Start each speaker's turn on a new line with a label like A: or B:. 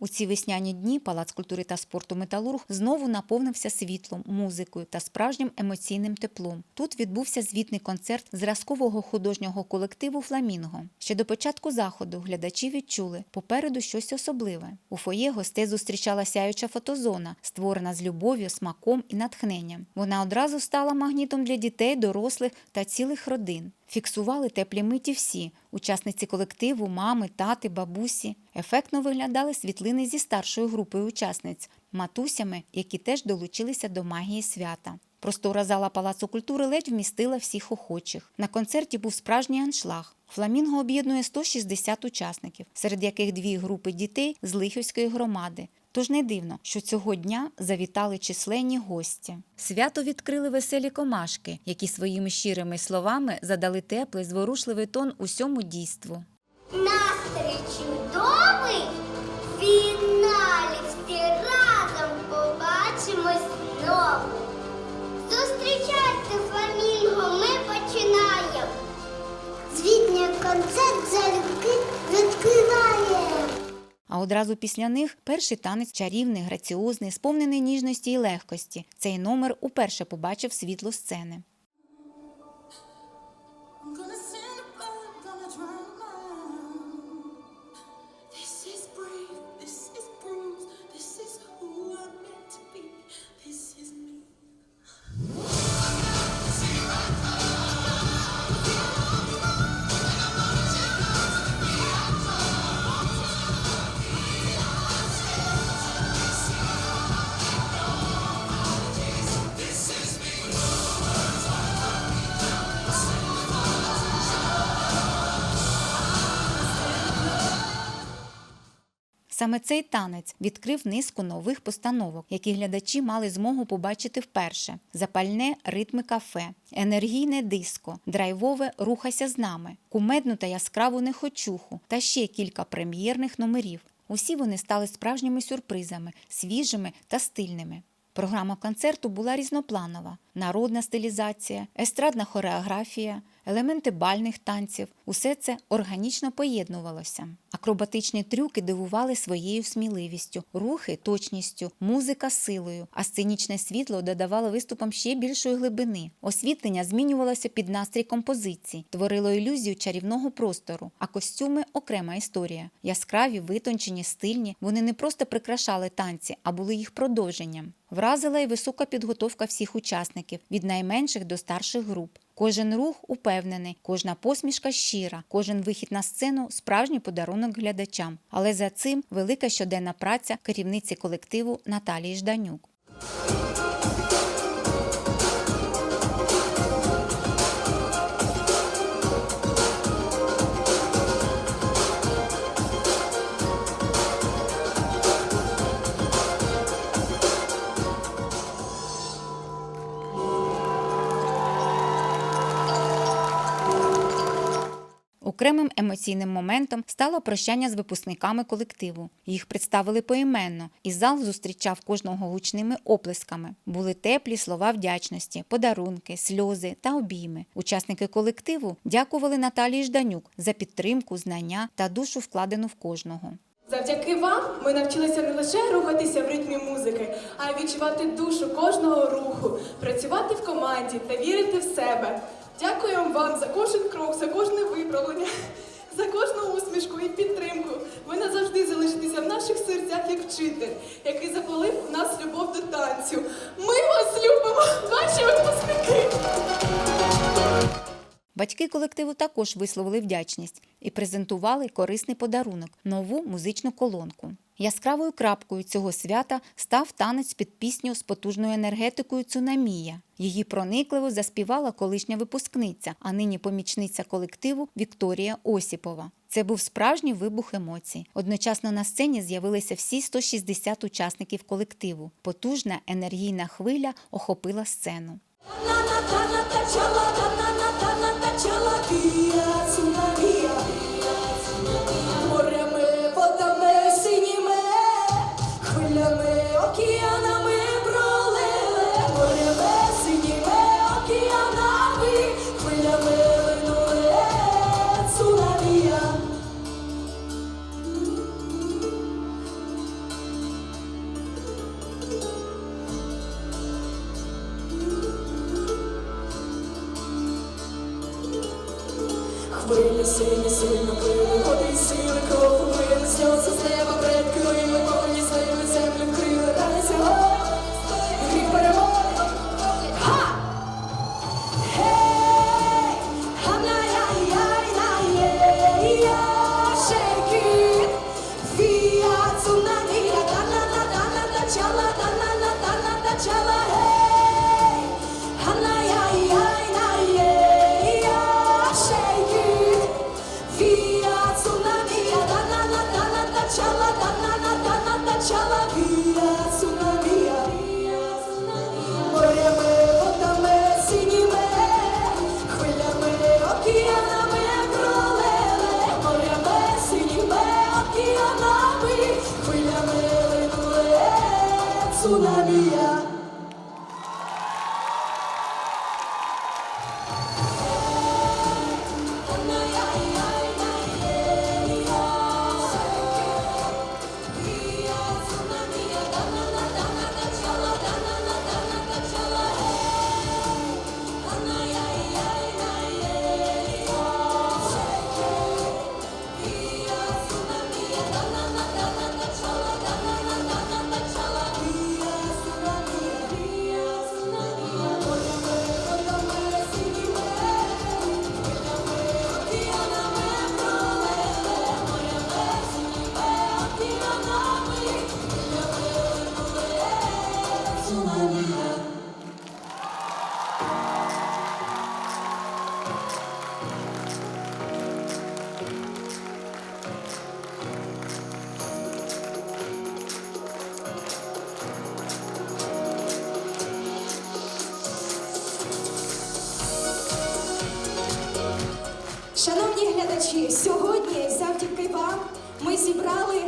A: У ці весняні дні Палац культури та спорту Металург знову наповнився світлом, музикою та справжнім емоційним теплом. Тут відбувся звітний концерт зразкового художнього колективу Фламінго. Ще до початку заходу глядачі відчули попереду щось особливе. У фоє гостей зустрічала сяюча фотозона, створена з любов'ю, смаком і натхненням. Вона одразу стала магнітом для дітей, дорослих та цілих родин. Фіксували теплі миті всі учасниці колективу, мами, тати, бабусі. Ефектно виглядали світлини зі старшою групою учасниць, матусями, які теж долучилися до магії свята. Простора зала Палацу культури ледь вмістила всіх охочих. На концерті був справжній аншлаг. Фламінго об'єднує 160 учасників, серед яких дві групи дітей з Лихівської громади. Тож не дивно, що цього дня завітали численні гості. Свято відкрили веселі комашки, які своїми щирими словами задали теплий, зворушливий тон усьому дійству.
B: Настрій
A: А одразу після них перший танець чарівний, граціозний, сповнений ніжності і легкості. Цей номер уперше побачив світло сцени. Саме цей танець відкрив низку нових постановок, які глядачі мали змогу побачити вперше: запальне ритми кафе, енергійне диско, драйвове рухайся з нами, кумедну та яскраву нехочуху та ще кілька прем'єрних номерів. Усі вони стали справжніми сюрпризами, свіжими та стильними. Програма концерту була різнопланова: народна стилізація, естрадна хореографія, елементи бальних танців усе це органічно поєднувалося. Акробатичні трюки дивували своєю сміливістю, рухи точністю, музика силою, а сценічне світло додавало виступам ще більшої глибини. Освітлення змінювалося під настрій композицій, творило ілюзію чарівного простору, а костюми окрема історія. Яскраві, витончені, стильні. Вони не просто прикрашали танці, а були їх продовженням. Вразила й висока підготовка всіх учасників від найменших до старших груп. Кожен рух упевнений, кожна посмішка щира, кожен вихід на сцену справжній подарунок глядачам. Але за цим велика щоденна праця керівниці колективу Наталії Жданюк. Окремим емоційним моментом стало прощання з випускниками колективу. Їх представили поіменно, і зал зустрічав кожного гучними оплесками. Були теплі слова вдячності, подарунки, сльози та обійми. Учасники колективу дякували Наталії Жданюк за підтримку, знання та душу, вкладену в кожного.
C: Завдяки вам ми навчилися не лише рухатися в ритмі музики, а й відчувати душу кожного руху, працювати в команді та вірити в себе. Дякуємо вам за кожен крок, за кожне виправлення, за кожну усмішку і підтримку. Ви назавжди залишитеся в наших серцях як вчитель, який запалив у нас любов до танцю. Ми вас любимо, наші випускники!
A: Батьки колективу також висловили вдячність і презентували корисний подарунок нову музичну колонку. Яскравою крапкою цього свята став танець під пісню з потужною енергетикою Цунамія. Її проникливо заспівала колишня випускниця, а нині помічниця колективу Вікторія Осіпова. Це був справжній вибух емоцій. Одночасно на сцені з'явилися всі 160 учасників колективу. Потужна енергійна хвиля охопила сцену.
D: Сині сильно пили, води й сили кров умили, сльози з неба предкрили, землю вкрили, та na цунамія. Глядачі, сьогодні завдяки вам ми зібрали